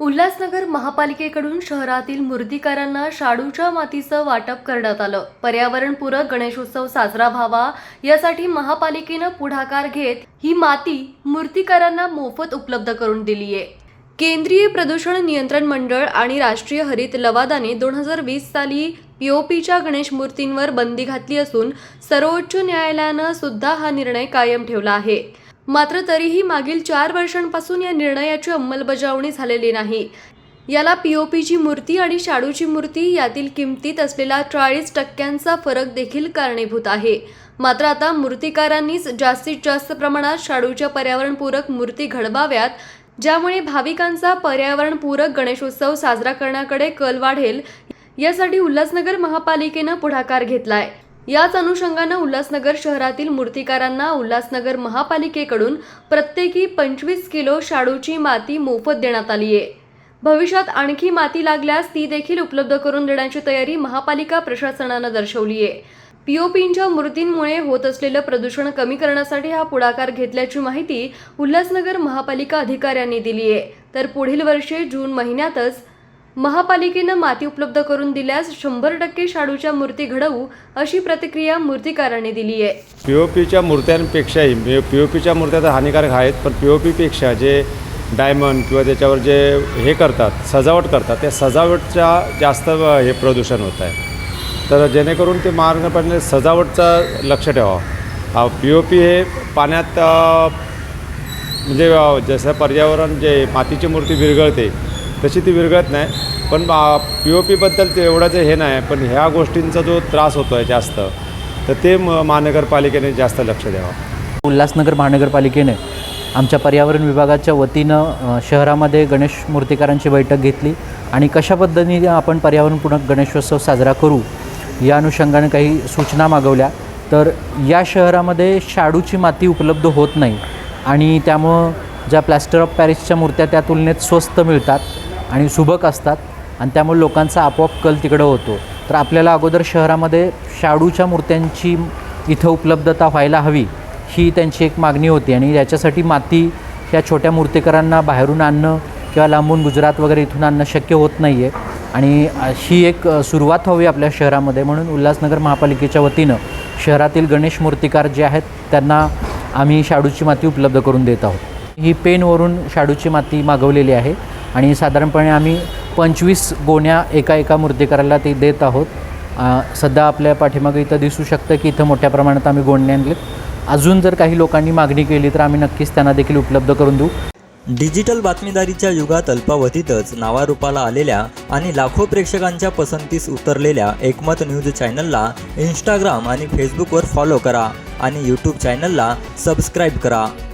उल्हासनगर महापालिकेकडून शहरातील मूर्तिकारांना शाडूच्या मातीचं वाटप करण्यात आलं. पर्यावरणपूरक गणेशोत्सव साजरा व्हावा यासाठी महापालिकेनं पुढाकार घेत ही माती मूर्तिकारांना मोफत उपलब्ध करून दिली आहे केंद्रीय प्रदूषण नियंत्रण मंडळ आणि राष्ट्रीय हरित लवादाने दोन हजार वीस साली पीओपीच्या गणेश मूर्तींवर बंदी घातली असून सर्वोच्च न्यायालयानं सुद्धा हा निर्णय कायम ठेवला आहे. मात्र तरीही मागील चार वर्षांपासून या निर्णयाची अंमलबजावणी झालेली नाही. याला पीओपीची मूर्ती आणि शाडूची मूर्ती यातील किमतीत असलेला चाळीस टक्क्यांचा फरक देखील कारणीभूत आहे. मात्र आता मूर्तिकारांनीच जास्तीत जास्त प्रमाणात शाडूच्या पर्यावरणपूरक मूर्ती घडवाव्यात ज्यामुळे भाविकांचा पर्यावरणपूरक गणेशोत्सव साजरा करण्याकडे कल वाढेल यासाठी उल्हासनगर महापालिकेनं पुढाकार घेतलाय. याच अनुषंगानं उल्हासनगर शहरातील मूर्तिकारांना उल्हासनगर महापालिकेकडून प्रत्येकी पंचवीस किलो शाडूची माती मोफत देण्यात आली आहे. भविष्यात आणखी माती लागल्यास ती देखील उपलब्ध करून देण्याची तयारी महापालिका प्रशासनानं दर्शवली आहे. पीओपींच्या मूर्तींमुळे होत असलेलं प्रदूषण कमी करण्यासाठी हा पुढाकार घेतल्याची माहिती उल्हासनगर महापालिका अधिकाऱ्यांनी दिली आहे. तर पुढील वर्षी जून महिन्यातच महापालिकेनं माती उपलब्ध करून दिल्यास शंभर टक्के शाडूच्या मूर्ती घडवू अशी प्रतिक्रिया मूर्तिकारांनी दिली आहे. पी ओ पीच्या मूर्त्यांपेक्षाही म्हणजे पी ओ पीच्या मूर्त्या तर हानिकारक आहेत पण पी ओ पीपेक्षा जे डायमंड किंवा त्याच्यावर जे हे करतात सजावट करतात त्या सजावटच्या जास्त हे प्रदूषण होत आहे. तर जेणेकरून ते मार्गपणे सजावटचं लक्ष ठेवावं पी ओ पी हे पाण्यात म्हणजे जसं पर्यावरण जे मातीची मूर्ती विरघळते तशी ती विरघळत नाही. पण पी ओ पीबद्दल ते एवढं हे नाही पण ह्या गोष्टींचा जो त्रास होतो आहे जास्त तर ते म महानगरपालिकेने जास्त लक्ष द्यावं. उल्हासनगर महानगरपालिकेने आमच्या पर्यावरण विभागाच्या वतीनं शहरामध्ये गणेश मूर्तिकारांची बैठक घेतली आणि कशा पद्धतीने आपण पर्यावरणपूरक गणेशोत्सव साजरा करू या अनुषंगाने काही सूचना मागवल्या. तर या शहरामध्ये शाडूची माती उपलब्ध होत नाही आणि त्यामुळं ज्या प्लॅस्टर ऑफ पॅरिसच्या मूर्त्या त्या तुलनेत स्वस्त मिळतात. आणि सुबक असतात आणि त्यामुळे लोकांचा आपोआप कल तिकडं होतो. तर आपल्याला अगोदर शहरामध्ये शाडूच्या मूर्त्यांची इथं उपलब्धता व्हायला हवी ही त्यांची एक मागणी होती. आणि याच्यासाठी माती ह्या छोट्या मूर्तिकारांना बाहेरून आणणं किंवा लांबून गुजरात वगैरे इथून आणणं शक्य होत नाही आहे आणि ही एक सुरुवात हवी आपल्या शहरामध्ये. म्हणून उल्हासनगर महापालिकेच्या वतीनं शहरातील गणेश मूर्तिकार जे आहेत त्यांना आम्ही शाडूची माती उपलब्ध करून देत आहोत. ही पेनवरून शाडूची माती मागवलेली आहे. आणि साधारणपणे आम्ही पंचवीस गोण्या एका एका मूर्तिकाराला ते देत आहोत. सध्या आपल्या पाठीमागे इथं दिसू शकतं की इथं मोठ्या प्रमाणात आम्ही गोण्या आणलेत. अजून जर काही लोकांनी मागणी केली तर आम्ही नक्कीच त्यांना देखील उपलब्ध करून देऊ. डिजिटल बातमीदारीच्या युगात अल्पावधीतच नावारूपाला आलेल्या आणि लाखो प्रेक्षकांच्या पसंतीस उतरलेल्या एकमत न्यूज चॅनलला इंस्टाग्राम आणि फेसबुकवर फॉलो करा आणि यूट्यूब चॅनलला सबस्क्राईब करा.